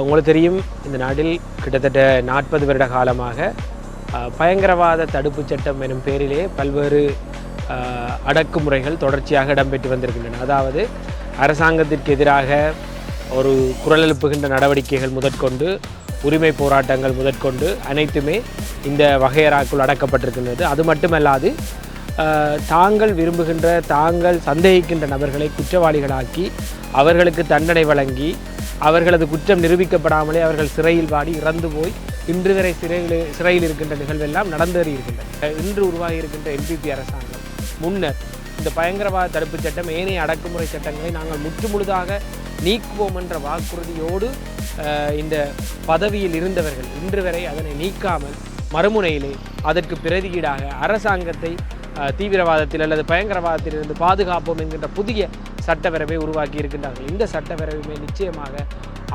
உங்களுக்கு தெரியும் இந்த நாட்டில் கிட்டத்தட்ட நாற்பது வருட காலமாக பயங்கரவாத தடுப்புச் சட்டம் எனும் பேரிலே பல்வேறு அடக்குமுறைகள் தொடர்ச்சியாக இடம்பெற்று வந்திருக்கின்றன. அதாவது அரசாங்கத்திற்கு எதிராக ஒரு குரல் எழுப்புகின்ற நடவடிக்கைகள் முதற்கொண்டு உரிமை போராட்டங்கள் முதற்கொண்டு அனைத்துமே இந்த வகையறாக்குள் அடக்கப்பட்டிருக்கின்றது. அது மட்டுமல்லாது தாங்கள் விரும்புகின்ற தாங்கள் சந்தேகிக்கின்ற நபர்களை குற்றவாளிகளாக்கி அவர்களுக்கு தண்டனை வழங்கி அவர்களது குற்றம் நிரூபிக்கப்படாமலே அவர்கள் சிறையில் வாடி இறந்து போய் இன்று வரை சிறையில் சிறையில் இருக்கின்ற நிகழ்வெல்லாம் நடந்தேறி இருக்கின்றன. இன்று உருவாகி இருக்கின்ற என்பிபி அரசாங்கம் முன்னர் இந்த பயங்கரவாத தடுப்புச் சட்டம் ஏனைய அடக்குமுறை சட்டங்களை நாங்கள் முற்றுமுழுதாக நீக்குவோம் என்ற வாக்குறுதியோடு இந்த பதவியில் இருந்தவர்கள் இன்று வரை அதனை நீக்காமல் மறுமுனையிலே அதற்கு பிரதியீடாக அரசாங்கத்தை தீவிரவாதத்தில் அல்லது பயங்கரவாதத்திலிருந்து பாதுகாப்போம் என்கின்ற புதிய சட்டவரவை உருவாக்கி இருக்கின்றார்கள். இந்த சட்டப்பேரவையுமே நிச்சயமாக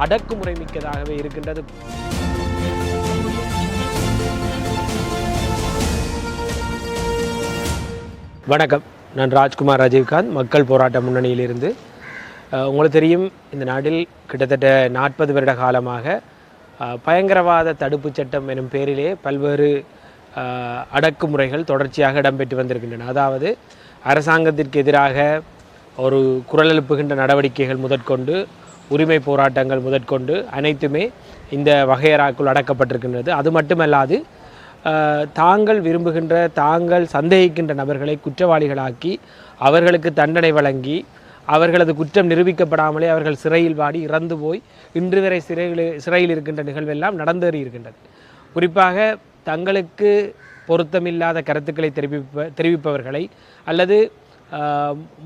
அடக்குமுறை மிக்கதாகவே இருக்கின்றது. வணக்கம். நான் ராஜ்குமார் ராஜீவ்காந்த். மக்கள் போராட்ட முன்னணியிலிருந்து உங்களுக்கு தெரியும் இந்த நாட்டில் கிட்டத்தட்ட நாற்பது வருட காலமாக பயங்கரவாத தடுப்புச் சட்டம் எனும் பேரிலே பல்வேறு அடக்குமுறைகள் தொடர்ச்சியாக இடம்பெற்று வந்திருக்கின்றன. அதாவது அரசாங்கத்திற்கு எதிராக ஒரு குரல் எழுப்புகின்ற நடவடிக்கைகள் முதற்கொண்டு உரிமை போராட்டங்கள் முதற்கொண்டு அனைத்துமே இந்த வகையறாக்குள் அடக்கப்பட்டிருக்கின்றது. அது மட்டுமல்லாது தாங்கள் விரும்புகின்ற தாங்கள் சந்தேகிக்கின்ற நபர்களை குற்றவாளிகளாக்கி அவர்களுக்கு தண்டனை வழங்கி அவர்களது குற்றம் நிரூபிக்கப்படாமலே அவர்கள் சிறையில் வாடி இறந்து போய் இன்று வரை சிறையில் சிறையில் இருக்கின்ற நிகழ்வெல்லாம் நடந்தேறி இருக்கின்றது. குறிப்பாக தங்களுக்கு பொருத்தமில்லாத கருத்துக்களை தெரிவிப்ப தெரிவிப்பவர்களை அல்லது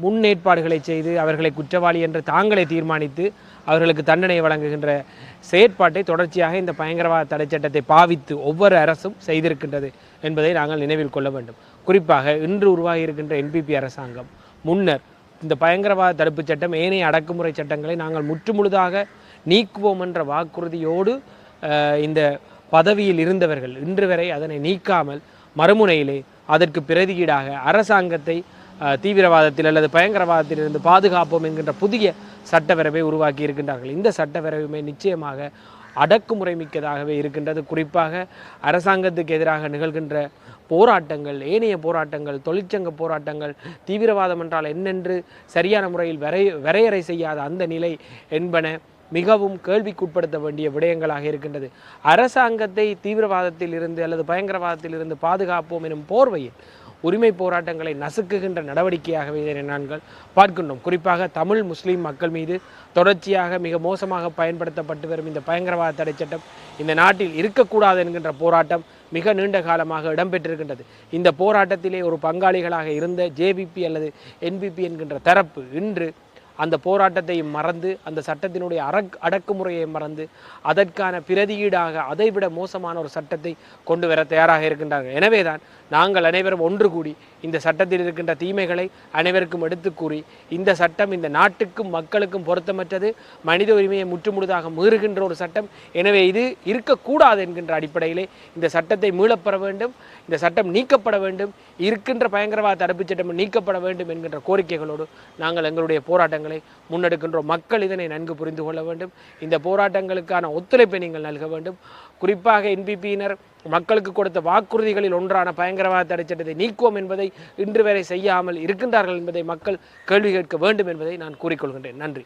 முன்னேற்பாடுகளை செய்து அவர்களை குற்றவாளி என்று தாங்களே தீர்மானித்து அவர்களுக்கு தண்டனை வழங்குகின்ற செயற்பாட்டை தொடர்ச்சியாக இந்த பயங்கரவாத தடை சட்டத்தை பாவித்து ஒவ்வொரு அரசும் செய்திருக்கின்றது என்பதை நாங்கள் நினைவில் கொள்ள வேண்டும். குறிப்பாக இன்று உருவாகி இருக்கின்ற என்பிபி அரசாங்கம் முன்னர் இந்த பயங்கரவாத தடுப்புச் சட்டம் ஏனைய அடக்குமுறை சட்டங்களை நாங்கள் முற்றுமுழுதாக நீக்குவோம் என்ற வாக்குறுதியோடு இந்த பதவியில் இருந்தவர்கள் இன்று வரை அதனை நீக்காமல் மறுமுனையிலே அதற்கு பிரதியீடாக அரசாங்கத்தை தீவிரவாதத்தில் அல்லது பயங்கரவாதத்திலிருந்து பாதுகாப்போம் என்கின்ற புதிய சட்டவரவை உருவாக்கி இருக்கின்றார்கள். இந்த சட்டவரவுமே நிச்சயமாக அடக்குமுறை மிக்கதாகவே இருக்கின்றது. குறிப்பாக அரசாங்கத்துக்கு எதிராக நிகழ்கின்ற போராட்டங்கள் ஏனைய போராட்டங்கள் தொழிற்சங்க போராட்டங்கள் தீவிரவாதம் என்றால் என்னென்று சரியான முறையில் வரை வரையறை செய்யாத அந்த நிலை என்பன மிகவும் கேள்விக்குட்படுத்த வேண்டிய விடயங்களாக இருக்கின்றது. அரசாங்கத்தை தீவிரவாதத்தில் இருந்து அல்லது பயங்கரவாதத்தில் இருந்து பாதுகாப்போம் எனும் போர்வையில் உரிமை போராட்டங்களை நசுக்குகின்ற நடவடிக்கையாகவே இதனை நாங்கள் பார்க்கின்றோம். குறிப்பாக தமிழ் முஸ்லீம் மக்கள் மீது தொடர்ச்சியாக மிக மோசமாக பயன்படுத்தப்பட்டு வரும் இந்த பயங்கரவாத தடை சட்டம் இந்த நாட்டில் இருக்கக்கூடாது என்கின்ற போராட்டம் மிக நீண்ட காலமாக இடம்பெற்றிருக்கின்றது. இந்த போராட்டத்திலே ஒரு பங்காளிகளாக இருந்த ஜேபிபி அல்லது என்பிபி என்கின்ற தரப்பு இன்று அந்த போராட்டத்தையும் மறந்து அந்த சட்டத்தினுடைய அரக் அடக்குமுறையை மறந்து அதற்கான பிரதியீடாக அதைவிட மோசமான ஒரு சட்டத்தை கொண்டு வர தயாராக இருக்கின்றார்கள் எனவேதான் நாங்கள் அனைவரும் ஒன்று கூடி இந்த சட்டத்தில் இருக்கின்ற தீமைகளை அனைவருக்கும் எடுத்து கூறி இந்த சட்டம் இந்த நாட்டுக்கும் மக்களுக்கும் பொருத்தமற்றது மனித உரிமையை முற்றுமுழுதாக மீறுகின்ற ஒரு சட்டம் எனவே இது இருக்கக்கூடாது என்கின்ற அடிப்படையிலே இந்த சட்டத்தை மீளப்பெற வேண்டும் இந்த சட்டம் நீக்கப்பட வேண்டும் இருக்கின்ற பயங்கரவாத தடுப்புச் சட்டம் நீக்கப்பட வேண்டும் என்கின்ற கோரிக்கைகளோடு நாங்கள் எங்களுடைய போராட்டங்களை முன்னெடுக்கின்றோம் மக்கள் இதனை நன்கு புரிந்து கொள்ள வேண்டும். இந்த போராட்டங்களுக்கான ஒத்துழைப்பை நீங்கள் நல்க வேண்டும். குறிப்பாக என்பிபியினர் மக்களுக்கு கொடுத்த வாக்குறுதிகளில் ஒன்றான பயங்கரவாத தடை சட்டத்தை நீக்குவோம் என்பதை இன்று வரை செய்யாமல் இருக்கின்றார்கள் என்பதை மக்கள் கேள்வி கேட்க வேண்டும் என்பதை நான் கூறிக்கொள்கின்றேன். நன்றி.